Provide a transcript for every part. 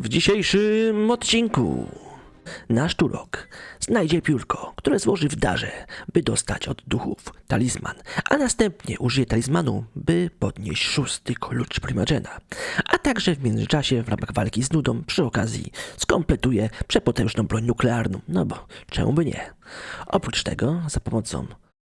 W dzisiejszym odcinku nasz Turok znajdzie piórko, które złoży w darze, by dostać od duchów talizman, a następnie użyje talizmanu, by podnieść szósty klucz Primagena. A także w międzyczasie w ramach walki z nudą przy okazji skompletuje przepotężną broń nuklearną, no bo czemu by nie? Oprócz tego za pomocą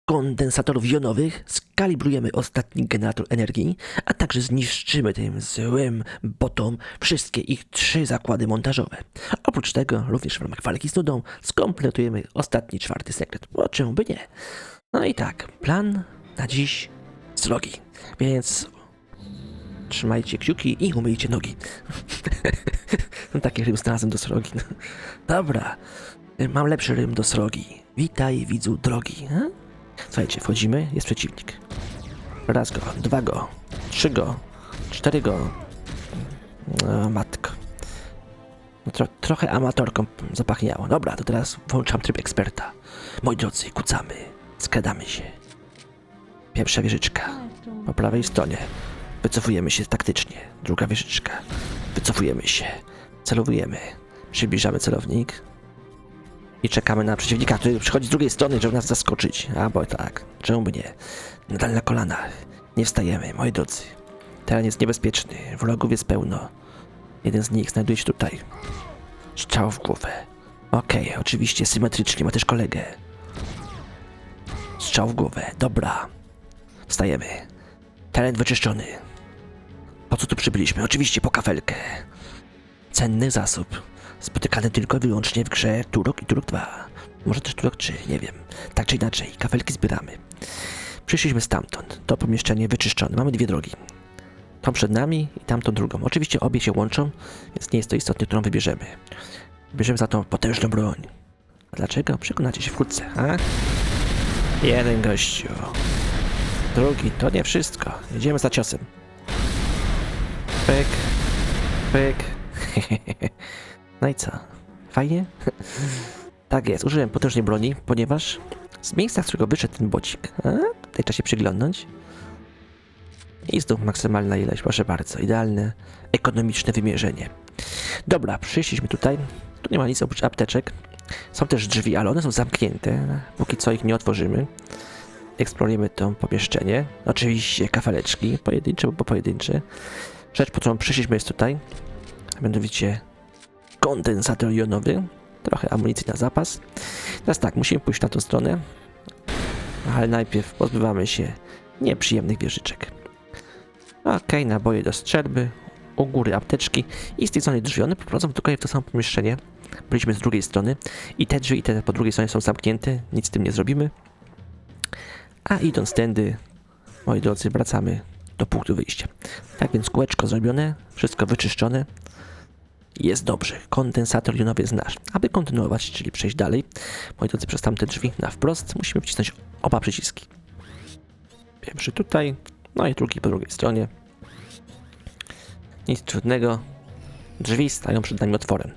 kondensatorów jonowych skalibrujemy ostatni generator energii, a także zniszczymy tym złym botom wszystkie ich trzy zakłady montażowe. Oprócz tego, również w ramach walki z nudą, skompletujemy ostatni, czwarty sekret. O czemu by nie? No i tak, plan na dziś srogi, więc trzymajcie kciuki i umyjcie nogi. no taki rym znalazłem do srogi. Dobra, mam lepszy rym do srogi. Witaj, widzu drogi. Słuchajcie, wchodzimy, jest przeciwnik. Raz go, dwa go, trzy go, cztery go. O, matko. No, tro, trochę amatorką zapachniało. Dobra, to teraz włączam tryb eksperta. Moi drodzy, kucamy, skradamy się. Pierwsza wieżyczka po prawej stronie. Wycofujemy się taktycznie. Druga wieżyczka. Wycofujemy się. Celowujemy. Przybliżamy celownik. I czekamy na przeciwnika, który przychodzi z drugiej strony, żeby nas zaskoczyć. A bo tak, czemu by nie? Nadal na kolanach. Nie wstajemy, moi drodzy. Teren jest niebezpieczny, wrogów jest pełno. Jeden z nich znajduje się tutaj. Strzał w głowę. Okej, oczywiście symetrycznie, ma też kolegę. Strzał w głowę, dobra. Wstajemy. Teren wyczyszczony. Po co tu przybyliśmy? Oczywiście po kafelkę. Cenny zasób. Spotykany tylko i wyłącznie w grze Turok i Turok 2. Może też Turok 3, nie wiem. Tak czy inaczej, kafelki zbieramy. Przyszliśmy stamtąd. To pomieszczenie wyczyszczone. Mamy dwie drogi. Tą przed nami i tamtą drugą. Oczywiście obie się łączą, więc nie jest to istotne, którą wybierzemy. Bierzemy za tą potężną broń. A dlaczego? Przekonacie się wkrótce, a? Jeden gościu. Drugi, to nie wszystko. Jedziemy za ciosem. Pyk. Pyk. No i co? Fajnie? tak jest, użyłem potężnej broni, ponieważ z miejsca, z którego wyszedł ten bocik, a, tutaj trzeba się przyglądnąć. I znów maksymalna ilość, proszę bardzo, idealne, ekonomiczne wymierzenie. Dobra, przyszliśmy tutaj, tu nie ma nic oprócz apteczek. Są też drzwi, ale one są zamknięte, póki co ich nie otworzymy. Eksplorujemy to pomieszczenie. Oczywiście kafeleczki, pojedyncze lub pojedyncze. Rzecz, po którą przyszliśmy jest tutaj, mianowicie kondensator jonowy, trochę amunicji na zapas. Teraz tak, musimy pójść na tą stronę, ale najpierw pozbywamy się nieprzyjemnych wieżyczek. Okej, naboje do strzelby, u góry apteczki i z tej strony drzwi. One prowadzą tutaj w to samo pomieszczenie. Byliśmy z drugiej strony i te drzwi i te po drugiej stronie są zamknięte, nic z tym nie zrobimy. A idąc tędy, moi drodzy, wracamy do punktu wyjścia. Tak więc kółeczko zrobione, wszystko wyczyszczone. Jest dobrze, kondensator jonowy jest nasz. Aby kontynuować, czyli przejść dalej, moi drodzy, przez tamte drzwi na wprost musimy wcisnąć oba przyciski. Pierwszy tutaj, no i drugi po drugiej stronie. Nic trudnego. Drzwi stają przed nami otworem.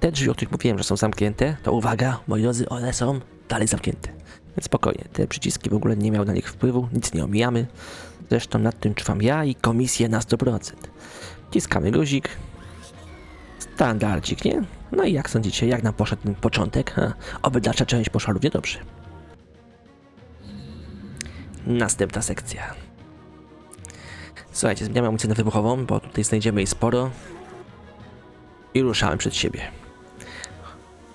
Te drzwi, o których mówiłem, że są zamknięte, to uwaga, moi drodzy, one są dalej zamknięte. Więc spokojnie, te przyciski w ogóle nie miały na nich wpływu, nic nie omijamy. Zresztą nad tym trwam ja i komisję na 100%. Wciskamy guzik. Standardzik, nie? No i jak sądzicie, jak nam poszedł ten początek? Ha, oby dalsza część poszła równie dobrze. Następna sekcja. Słuchajcie, zmieniamy amunicję na wybuchową, bo tutaj znajdziemy jej sporo. I ruszamy przed siebie.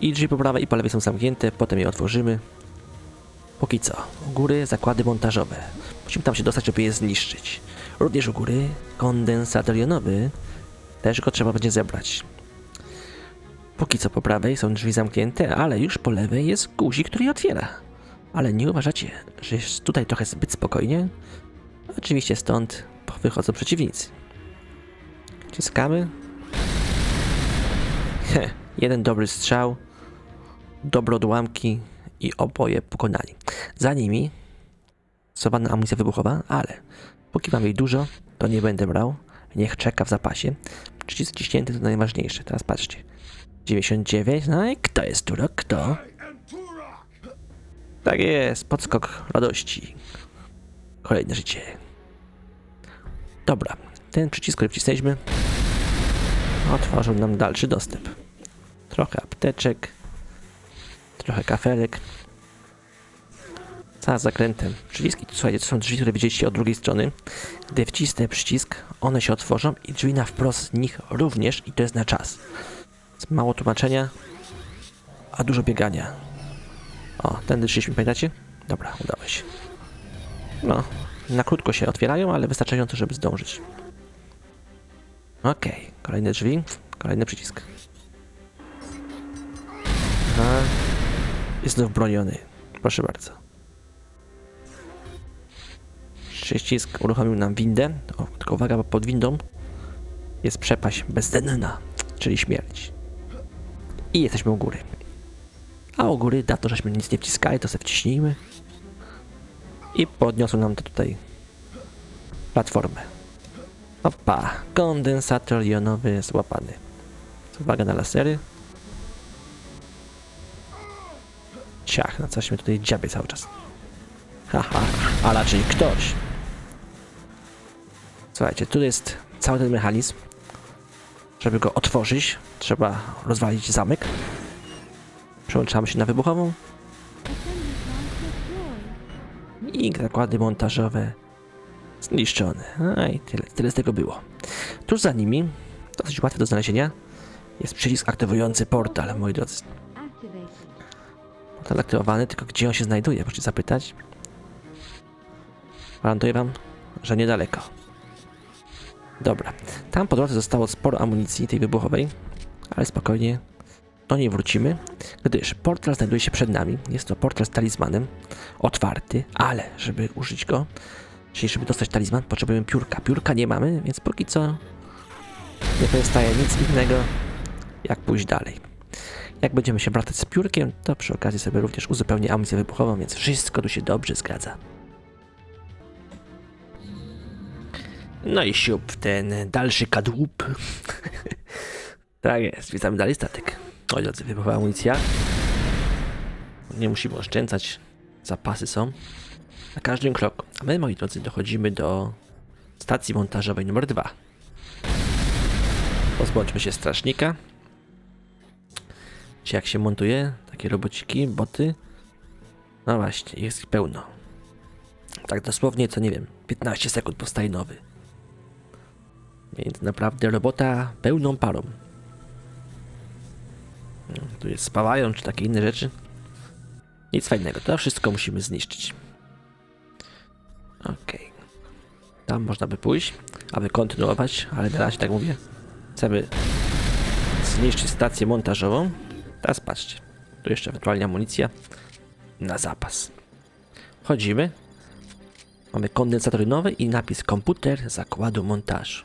I drzwi po prawej i po lewej są zamknięte, potem je otworzymy. Póki co, u góry zakłady montażowe. Musimy tam się dostać, żeby je zniszczyć. Również u góry kondensator jonowy. Też go trzeba będzie zebrać. Póki co po prawej są drzwi zamknięte, ale już po lewej jest guzik, który je otwiera. Ale nie uważacie, że jest tutaj trochę zbyt spokojnie? Oczywiście stąd wychodzą przeciwnicy. Wciskamy. Heh, jeden dobry strzał, dobre odłamki i oboje pokonani. Za nimi schowana amunicja wybuchowa, ale póki mam jej dużo, to nie będę brał. Niech czeka w zapasie. Przycisk ciśnięty to najważniejsze. Teraz patrzcie. 99, no i kto jest tu? Kto? Tak jest, podskok radości. Kolejne życie. Dobra, ten przycisk, który wcisnęliśmy, otworzył nam dalszy dostęp. Trochę apteczek, trochę kafelek. Za zakrętem. Przyciski, słuchajcie, to są drzwi, które widzieliście od drugiej strony. Gdy wcisnę przycisk, one się otworzą i drzwi na wprost z nich również i to jest na czas. Mało tłumaczenia, a dużo biegania. O, tędy szliśmy, pamiętacie? Dobra, udało się. No, na krótko się otwierają, ale wystarczająco, żeby zdążyć. Okej, kolejne drzwi, kolejny przycisk. Aha. Jest znów broniony. Proszę bardzo. Przycisk uruchomił nam windę. O, tylko uwaga, bo pod windą jest przepaść bezdenna, czyli śmierć. I jesteśmy u góry. A u góry, dawno żeśmy nic nie wciskali, to sobie wciśnijmy. I podniosą nam to tutaj platformę. Opa, kondensator jonowy złapany. Uwaga na lasery. Ciach, na coś mnie tutaj dziabie cały czas. Haha, a raczej ktoś. Słuchajcie, tu jest cały ten mechanizm. Żeby go otworzyć, trzeba rozwalić zamek. Przełączamy się na wybuchową i zakłady montażowe zniszczone. No i tyle, tyle z tego było. Tuż za nimi, dosyć łatwe do znalezienia, jest przycisk aktywujący portal, moi drodzy. Portal aktywowany, tylko gdzie on się znajduje, możecie zapytać. Gwarantuję wam, że niedaleko. Dobra, tam po drodze zostało sporo amunicji tej wybuchowej, ale spokojnie, do niej wrócimy, gdyż portal znajduje się przed nami. Jest to portal z talizmanem, otwarty, ale żeby użyć go, czyli żeby dostać talizman, potrzebujemy piórka. Piórka nie mamy, więc póki co nie pozostaje nic innego, jak pójść dalej. Jak będziemy się wracać z piórkiem, to przy okazji sobie również uzupełnię amunicję wybuchową, więc wszystko tu się dobrze zgadza. No i siup ten dalszy kadłub. tak jest, witamy dalej statek. Oj, drodzy, wybuchowa amunicja. Nie musimy oszczędzać, zapasy są na każdym kroku. A my, moi drodzy, dochodzimy do stacji montażowej numer 2. Pozbądźmy się strażnika. Czy jak się montuje takie robociki, boty? No właśnie, jest ich pełno. Tak dosłownie, co nie wiem, 15 sekund powstaje nowy. Więc naprawdę robota pełną parą. Tu jest spawają, czy takie inne rzeczy. Nic fajnego, to wszystko musimy zniszczyć. Okej. Tam można by pójść, aby kontynuować, ale na razie tak mówię. Chcemy zniszczyć stację montażową. Teraz patrzcie. Tu jeszcze ewentualnie amunicja na zapas. Wchodzimy. Mamy kondensatory nowe i napis komputer zakładu montażu.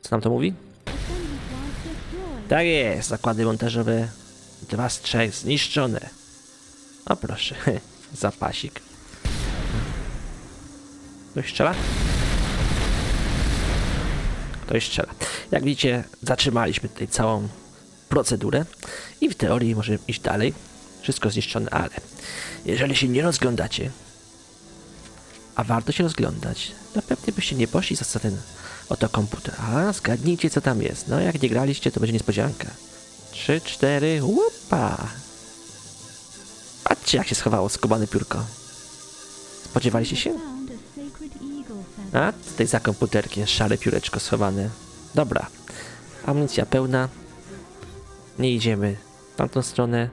Co nam to mówi? Tak jest, zakłady montażowe dwa z trzech zniszczone. O proszę, zapasik. Ktoś strzela? Ktoś strzela. Jak widzicie, zatrzymaliśmy tutaj całą procedurę i w teorii możemy iść dalej. Wszystko zniszczone, ale jeżeli się nie rozglądacie, a warto się rozglądać, to pewnie byście nie poszli za ten oto komputer. A zgadnijcie, co tam jest. No, jak nie graliście, to będzie niespodzianka. Trzy, cztery, łupa! Patrzcie, jak się schowało skubane piórko. Spodziewaliście się? A, tutaj za komputerkiem szare pióreczko schowane. Dobra. Amunicja pełna. Nie idziemy w tamtą stronę.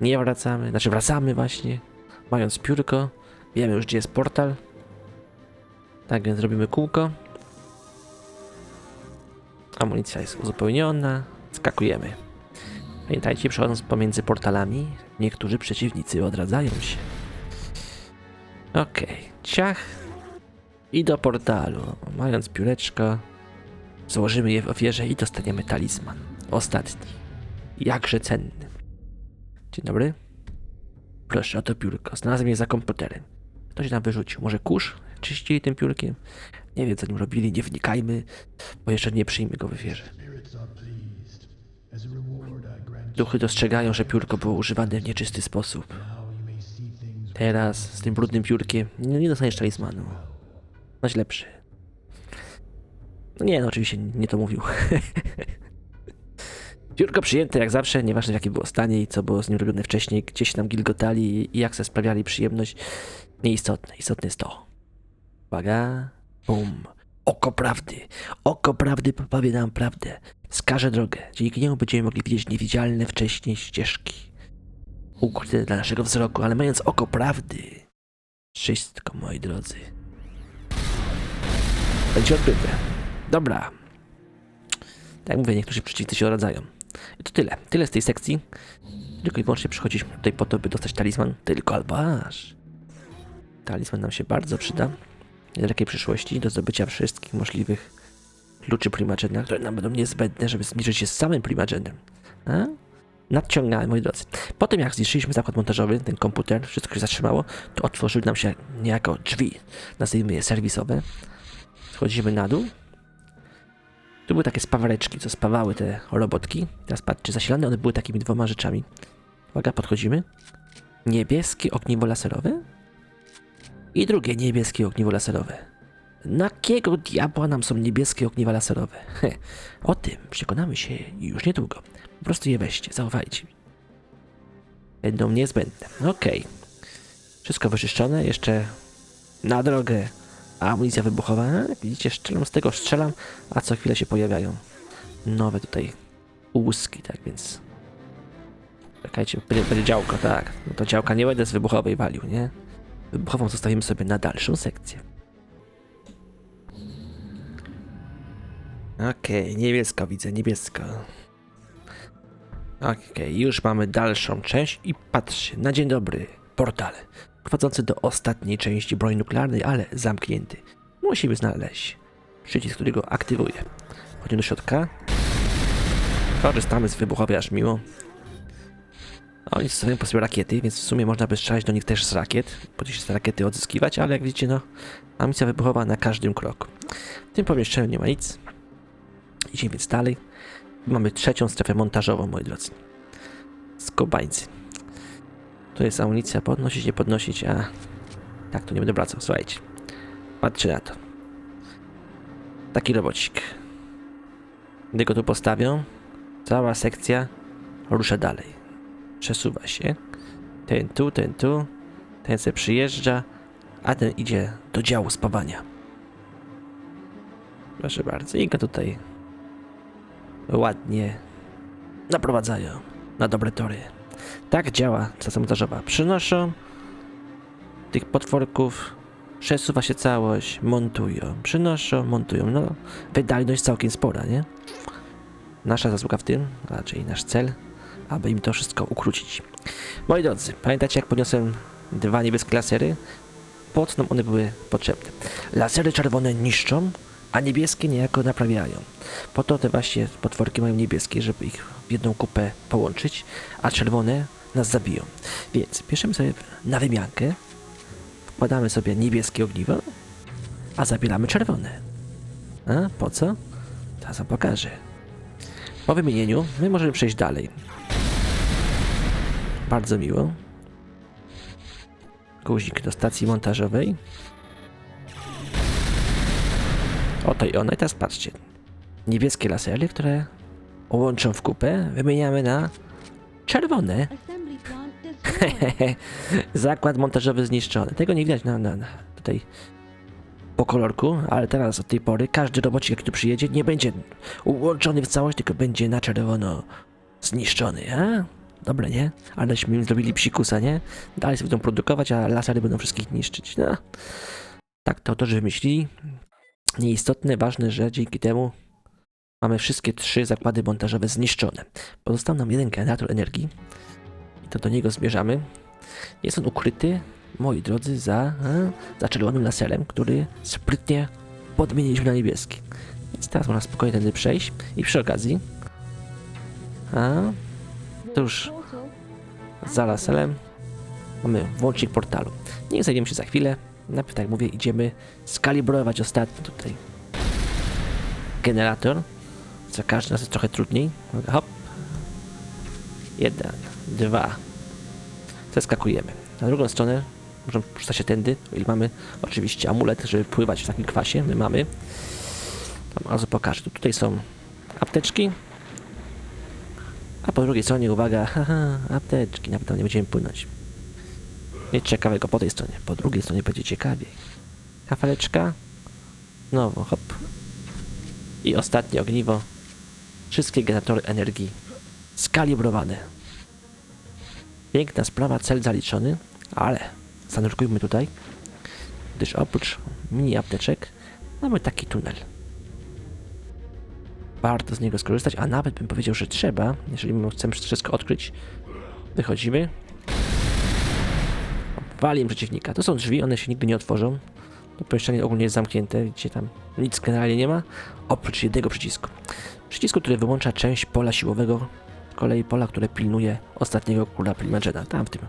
Nie wracamy. Znaczy wracamy właśnie. Mając piórko. Wiemy już, gdzie jest portal. Tak więc robimy kółko. Amunicja jest uzupełniona. Skakujemy. Pamiętajcie, przechodząc pomiędzy portalami, niektórzy przeciwnicy odradzają się. Okej, ciach. I do portalu. Mając pióreczko, złożymy je w ofierze i dostaniemy talizman. Ostatni. Jakże cenny. Dzień dobry. Proszę, oto piórko. Znalazłem je za komputerem. Kto się tam wyrzucił? Może kurz? Czyścili tym piórkiem? Nie wiem, co nim robili, nie wnikajmy, bo jeszcze nie przyjmę go w ofierze. Duchy dostrzegają, że piórko było używane w nieczysty sposób. Teraz z tym brudnym piórkiem nie, nie dostaniesz talizmanu. Masz lepszy. No nie, no oczywiście nie to mówił. Piórko przyjęte jak zawsze, nieważne w jakim było stanie i co było z nim robione wcześniej, gdzieś tam gilgotali i jak sobie sprawiali przyjemność. Nieistotne, istotne jest to. Uwaga, bum. Oko prawdy. Oko prawdy powie nam prawdę. Wskaże drogę. Dzięki niemu będziemy mogli widzieć niewidzialne wcześniej ścieżki. Ukryte dla naszego wzroku, ale mając oko prawdy. Wszystko, moi drodzy. Będzie odkryte. Dobra. Tak jak mówię, niektórzy przeciwnicy się odradzają. I to tyle. Tyle z tej sekcji. Tylko i wyłącznie przychodziliśmy tutaj po to, by dostać talizman. Tylko albo aż. Talizman nam się bardzo przyda niedalekiej przyszłości do zdobycia wszystkich możliwych kluczy Primagena, które nam będą niezbędne, żeby zmierzyć się z samym Primagenem. A? Nadciągamy, moi drodzy. Po tym jak zniszczyliśmy zakład montażowy, ten komputer, wszystko się zatrzymało, to otworzyły nam się niejako drzwi, nazwijmy je serwisowe. Schodzimy na dół. Tu były takie spawareczki, co spawały te robotki. Teraz patrzcie, zasilane one były takimi dwoma rzeczami. Uwaga, podchodzimy. Niebieskie ogniwo laserowe i drugie niebieskie ogniwo laserowe. Na jakiego diabła nam są niebieskie ogniwa laserowe? He, o tym przekonamy się już niedługo. Po prostu je weźcie, zaufajcie. Będą niezbędne. Okej. Wszystko wyczyszczone, jeszcze na drogę amunicja wybuchowa. Widzicie, strzelam z tego, strzelam, a co chwilę się pojawiają nowe tutaj łuski, tak więc... Czekajcie, będzie działko, tak. No to działka nie będę z wybuchowej walił, nie? Wybuchową zostawimy sobie na dalszą sekcję. Okej, niebiesko widzę, niebiesko. Okej, już mamy dalszą część i patrzcie, na dzień dobry, portal prowadzący do ostatniej części broni nuklearnej, ale zamknięty. Musimy znaleźć przycisk, który go aktywuje. Wchodzimy do środka. Korzystamy z wybuchowej aż miło. Oni stosują po sobie rakiety, więc w sumie można by strzelać do nich też z rakiet, się te rakiety odzyskiwać, ale jak widzicie, no, amunicja wybuchowa na każdym kroku. W tym pomieszczeniu nie ma nic. Idziemy więc dalej. Mamy trzecią strefę montażową, moi drodzy. Skobańcy. To jest amunicja, podnosić, nie podnosić, a... Tak, to nie będę wracał, słuchajcie. Patrzcie na to. Taki robocik. Gdy go tu postawią, cała sekcja rusza dalej. Przesuwa się. Ten tu, ten tu. Ten se przyjeżdża, a ten idzie do działu spawania. Proszę bardzo, i go tutaj ładnie naprowadzają na dobre tory. Tak działa stacja montażowa. Przynoszą tych potworków, przesuwa się całość, montują. Przynoszą, montują. No, wydajność całkiem spora, nie? Nasza zasługa w tym, raczej nasz cel, aby im to wszystko ukrócić. Moi drodzy, pamiętacie jak podniosłem dwa niebieskie lasery? Po co nam one były potrzebne? Lasery czerwone niszczą, a niebieskie niejako naprawiają. Po to te właśnie potworki mają niebieskie, żeby ich w jedną kupę połączyć, a czerwone nas zabiją. Więc bierzemy sobie na wymiankę, wkładamy sobie niebieskie ogniwo, a zabieramy czerwone. A po co? Teraz wam pokażę. Po wymienieniu my możemy przejść dalej. Bardzo miło. Guzik do stacji montażowej. Oto i ona. I teraz patrzcie. Niebieskie lasery, które łączą w kupę, wymieniamy na czerwone. Zakład montażowy zniszczony. Tego nie widać na, na, na tutaj po kolorku, ale teraz od tej pory każdy robocik, jaki tu przyjedzie, nie będzie łączony w całość, tylko będzie na czerwono zniszczony, a? Dobre, nie? Aleśmy im zrobili psikusa, nie? Dalej sobie będą produkować, a lasery będą wszystkich niszczyć, no. Tak to autorzy wymyślili. Nieistotne, ważne, że dzięki temu mamy wszystkie trzy zakłady montażowe zniszczone. Pozostał nam jeden generator energii i to do niego zmierzamy. Jest on ukryty, moi drodzy, za, a, za czerwonym laserem, który sprytnie podmieniliśmy na niebieski. Więc teraz można spokojnie tędy przejść i przy okazji a, to już za laserem mamy włącznik portalu. Niech zajmiemy się za chwilę. Najpierw, tak jak mówię, idziemy skalibrować ostatni tutaj generator. Za każdy raz jest trochę trudniej. Hop. Jeden, dwa. Zeskakujemy. Na drugą stronę możemy przystać się tędy, o ile mamy oczywiście amulet, żeby pływać w takim kwasie. My mamy. Tam razu pokażę. Tu- Tutaj są apteczki. A po drugiej stronie, uwaga, haha, apteczki, nawet tam nie będziemy płynąć. Nic ciekawego po tej stronie. Po drugiej stronie będzie ciekawiej. Kafeleczka. Znowu, hop. I ostatnie ogniwo. Wszystkie generatory energii skalibrowane. Piękna sprawa, cel zaliczony, ale zanurkujmy tutaj, gdyż oprócz mini apteczek mamy taki tunel. Warto z niego skorzystać, a nawet bym powiedział, że trzeba, jeżeli my chcemy wszystko odkryć. Wychodzimy. Walim przeciwnika. To są drzwi, one się nigdy nie otworzą. To pomieszczenie ogólnie jest zamknięte, widzicie tam nic generalnie nie ma, oprócz jednego przycisku. Przycisku, który wyłącza część pola siłowego, kolei pola, które pilnuje ostatniego kula Primagena, tam w tym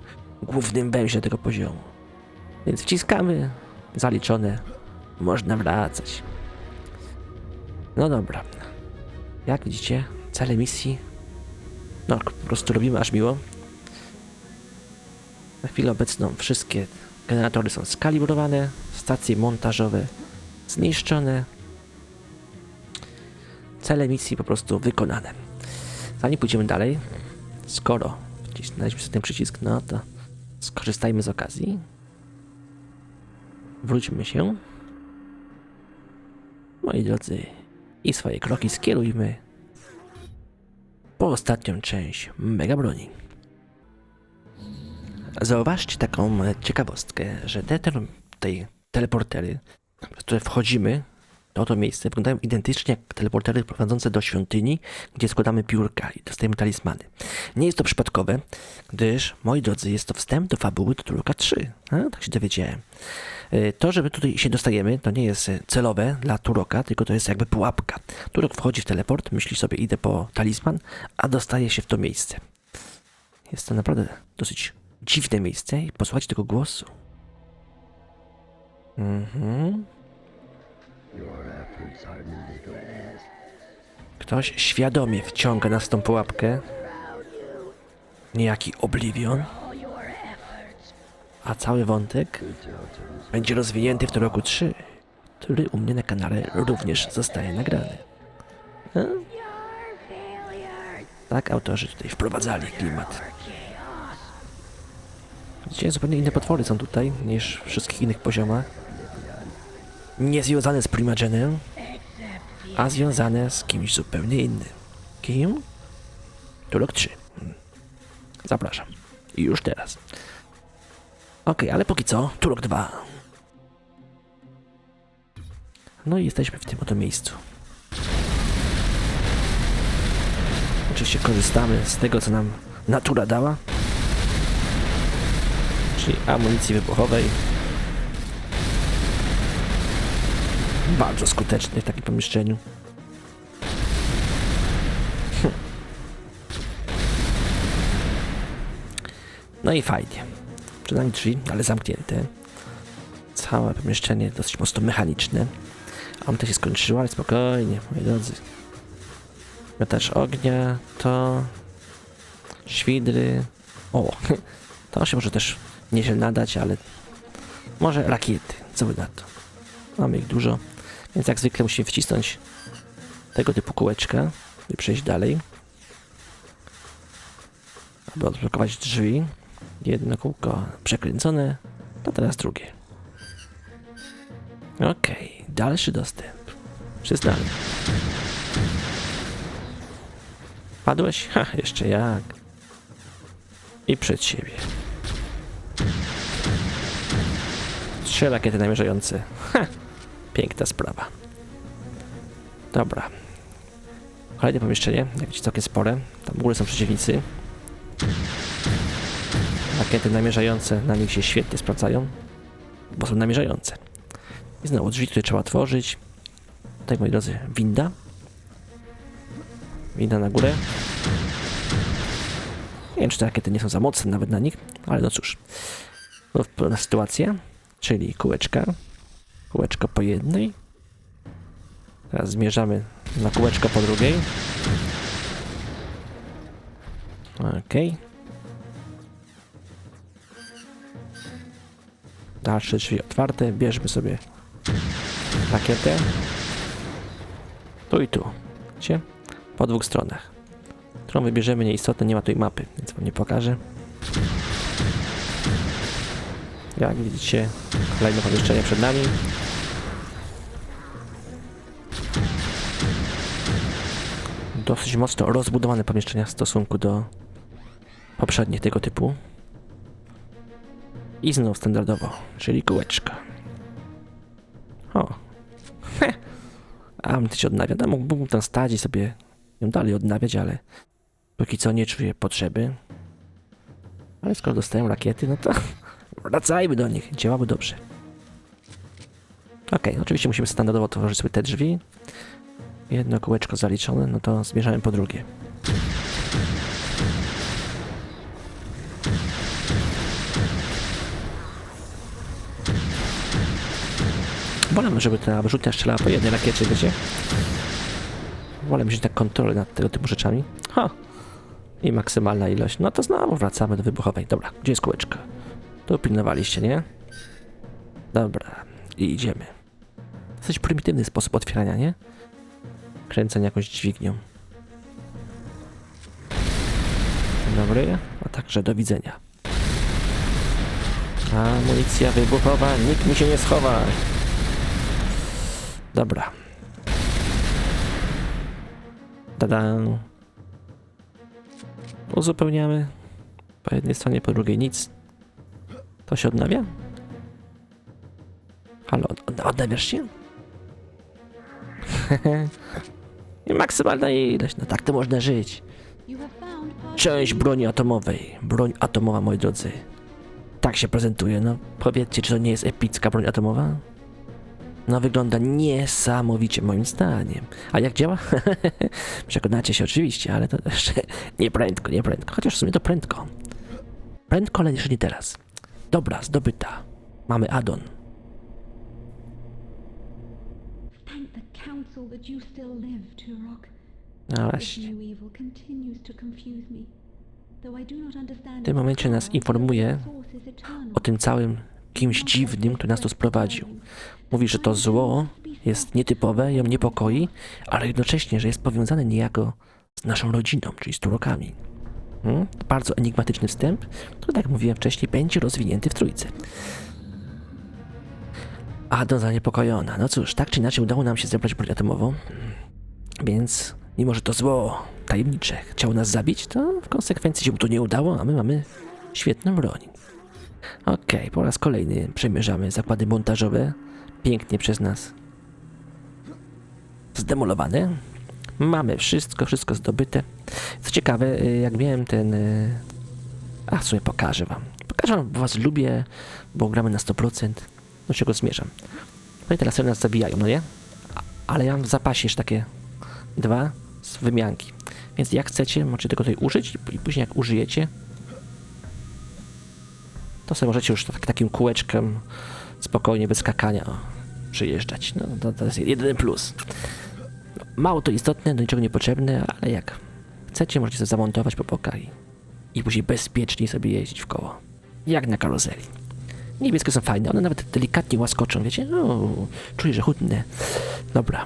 głównym węźle tego poziomu. Więc wciskamy, zaliczone, można wracać. No dobra. Jak widzicie, cele misji, no po prostu robimy aż miło. Na chwilę obecną wszystkie generatory są skalibrowane, stacje montażowe zniszczone, cele misji po prostu wykonane. Zanim pójdziemy dalej, skoro wcisnęliśmy sobie ten przycisk, no to skorzystajmy z okazji. Wróćmy się. Moi drodzy, i swoje kroki skierujmy po ostatnią część Mega Broni. Zauważcie taką ciekawostkę, że te te- teleportery, w które wchodzimy do to miejsce, wyglądają identycznie jak teleportery prowadzące do świątyni, gdzie składamy piórka i dostajemy talizmany. Nie jest to przypadkowe, gdyż, moi drodzy, jest to wstęp do fabuły Turuka 3. A, tak się dowiedziałem. E, To, że my tutaj się dostajemy, to nie jest e, celowe dla Turoka, tylko to jest jakby pułapka. Turok wchodzi w teleport, myśli sobie idę po talizman, a dostaje się w to miejsce. Jest to naprawdę dosyć dziwne miejsce i posłuchajcie tego głosu. Mhm. Ktoś świadomie wciąga nas w tą pułapkę. Niejaki Oblivion. A cały wątek będzie rozwinięty w tym roku 3, który u mnie na kanale również zostaje nagrany. A? Tak autorzy tutaj wprowadzali klimat. Widzicie, zupełnie inne potwory są tutaj niż w wszystkich innych poziomach. Nie związane z Primagenem, a związane z kimś zupełnie innym. Kim? Turok 3. Hmm. Zapraszam. I już teraz. Okej, ale póki co, Turok 2. No i jesteśmy w tym oto miejscu. Oczywiście korzystamy z tego, co nam natura dała. Czyli amunicji wybuchowej. Bardzo skuteczny w takim pomieszczeniu. Hm. No i fajnie. Przed nami drzwi, ale zamknięte. Całe pomieszczenie dosyć mocno mechaniczne. A też się skończyło, ale spokojnie, moi drodzy. Miotacz ognia, to... Świdry... O, to się może też nieźle nadać, ale... Może rakiety, co wy na to? Mamy ich dużo, więc jak zwykle musimy wcisnąć tego typu kółeczka i przejść dalej. Aby odblokować drzwi. Jedno kółko przekręcone, to teraz drugie. Okej, dalszy dostęp. Przyznany. Padłeś? Ha, jeszcze jak. I przed siebie. Trzy rakiety namierzające. Ha, piękna sprawa. Dobra. Kolejne pomieszczenie, jak widzicie całkiem spore. Tam w ogóle są przeciwnicy. Rakiety namierzające na nich się świetnie sprawdzają, bo są namierzające. I znowu drzwi, które trzeba otworzyć. Tutaj, moi drodzy, winda. Winda na górę. Nie wiem, czy te rakiety nie są za mocne nawet na nich, ale no cóż. No, pełna sytuacja, czyli kółeczka. Kółeczko po jednej. Teraz zmierzamy na kółeczko po drugiej. Okej. Dalsze drzwi otwarte. Bierzmy sobie rakietę. Tu i tu. Widzicie? Po dwóch stronach. Którą wybierzemy nieistotne, nie ma tutaj mapy, więc wam nie pokażę. Jak widzicie, kolejne pomieszczenie przed nami. Dosyć mocno rozbudowane pomieszczenia w stosunku do poprzednich tego typu. I znów standardowo, czyli kółeczko. O. A on się odnawia. No, mógłbym tam stać i sobie ją dalej odnawiać, ale póki co nie czuję potrzeby. Ale skoro dostałem rakiety, no to wracajmy do nich. Działały dobrze. Okej, oczywiście musimy standardowo otworzyć sobie te drzwi. Jedno kółeczko zaliczone, no to zmierzamy po drugie. Wolę, żeby ta wyrzutnia strzelała po jednej rakiecie, wiecie? Wolę mieć tak kontrolę nad tego typu rzeczami. Ha! I maksymalna ilość. No to znowu wracamy do wybuchowej. Dobra, gdzie jest kółeczko? To pilnowaliście, nie? Dobra, i idziemy. Dosyć prymitywny sposób otwierania, nie? Kręcenie jakąś dźwignią. Dobry, a także do widzenia. Amunicja wybuchowa, nikt mi się nie schowa. Dobra. Tada. Uzupełniamy. Po jednej stronie, po drugiej nic. To się odnawia? Halo, od- odnawiasz się? I maksymalna ilość, no tak to można żyć. Część broni atomowej. Broń atomowa, moi drodzy. Tak się prezentuje, no. Powiedzcie, czy to nie jest epicka broń atomowa? No, wygląda niesamowicie, moim zdaniem. A jak działa? Przekonacie się oczywiście, ale to jeszcze nie prędko, nie prędko. Chociaż w sumie to prędko. Prędko, ale jeszcze nie teraz. Dobra, zdobyta. Mamy addon. Thank the council that you still live, Turok. No właśnie. W tym momencie nas informuje o tym całym kimś dziwnym, który nas tu sprowadził. Mówi, że to zło jest nietypowe, ją niepokoi, ale jednocześnie, że jest powiązane niejako z naszą rodziną, czyli z Turokami. Hmm? Bardzo enigmatyczny wstęp, który, tak jak mówiłem wcześniej, będzie rozwinięty w trójce. Ado zaniepokojona. No cóż, tak czy inaczej udało nam się zebrać broń atomową, więc mimo, że to zło tajemnicze chciało nas zabić, to w konsekwencji się mu to nie udało, a my mamy świetną broń. Okej, po raz kolejny przemierzamy zakłady montażowe, pięknie przez nas zdemolowane. Mamy wszystko, wszystko zdobyte. Co ciekawe, y, jak miałem ten... y, A, w sumie pokażę wam. Pokażę wam, bo was lubię, bo gramy na 100%. Do czego zmierzam. No i teraz nas zabijają, no nie? Ale ja mam w zapasie jeszcze takie dwa z wymianki. Więc jak chcecie, możecie tego tutaj użyć i później jak użyjecie, to sobie możecie już tak, takim kółeczkiem spokojnie, bez skakania przyjeżdżać. No, to, to jest jedyny plus. Mało to istotne, do niczego niepotrzebne, ale jak chcecie, możecie sobie zamontować po bokach i, i później bezpiecznie sobie jeździć w koło. Jak na karuzeli. Niebieskie są fajne, one nawet delikatnie łaskoczą, wiecie? No, czuję, że chudne. Dobra.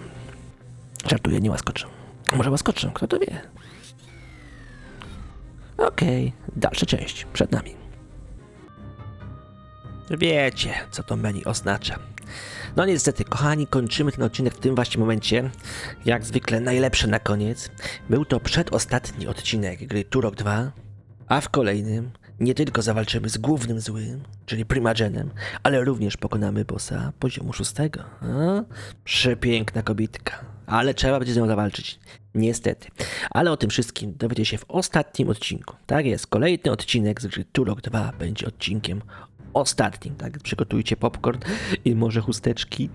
Żartuję, nie łaskoczą. Może łaskoczą, kto to wie. Okej, dalsza część przed nami. Wiecie, co to menu oznacza. No niestety, kochani, kończymy ten odcinek w tym właśnie momencie. Jak zwykle najlepszy na koniec. Był to przedostatni odcinek gry Turok 2, a w kolejnym nie tylko zawalczymy z głównym złym, czyli Primagenem, ale również pokonamy bossa poziomu szóstego. A? Przepiękna kobitka. Ale trzeba będzie z nią zawalczyć. Niestety. Ale o tym wszystkim dowiecie się w ostatnim odcinku. Tak jest, kolejny odcinek z gry Turok 2 będzie odcinkiem ostatnim, tak? Przygotujcie popcorn i może chusteczki,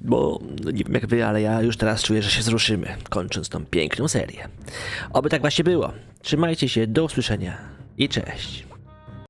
bo no nie wiem jak wy, ale ja już teraz czuję, że się zruszymy, kończąc tą piękną serię. Oby tak właśnie było. Trzymajcie się, do usłyszenia i cześć.